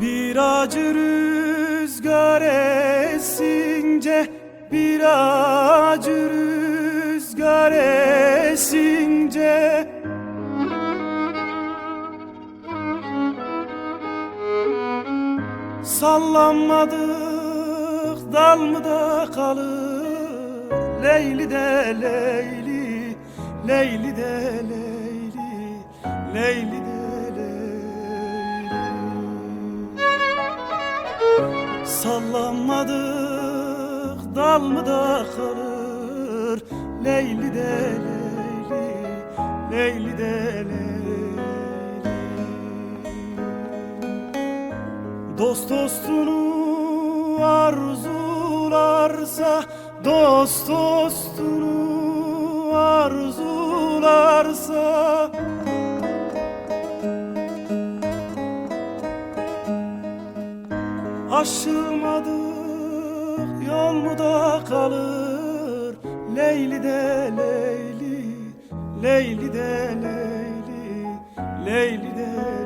Bir acı rüzgar esince bir acı rüzgar esince Sallanmadık dal mı da kalır? Leyli de Leyli Leyli de Leyli Leyli de Leyli. Sallanmadık dal mı da kalır Leyli de Leyli Leyli de Leyli Dost dostunu arzularsa Dost dostunu arzularsa. Aşılmadık yol mu da kalır Leyli de Leyli Leyli de Leyli Leyli de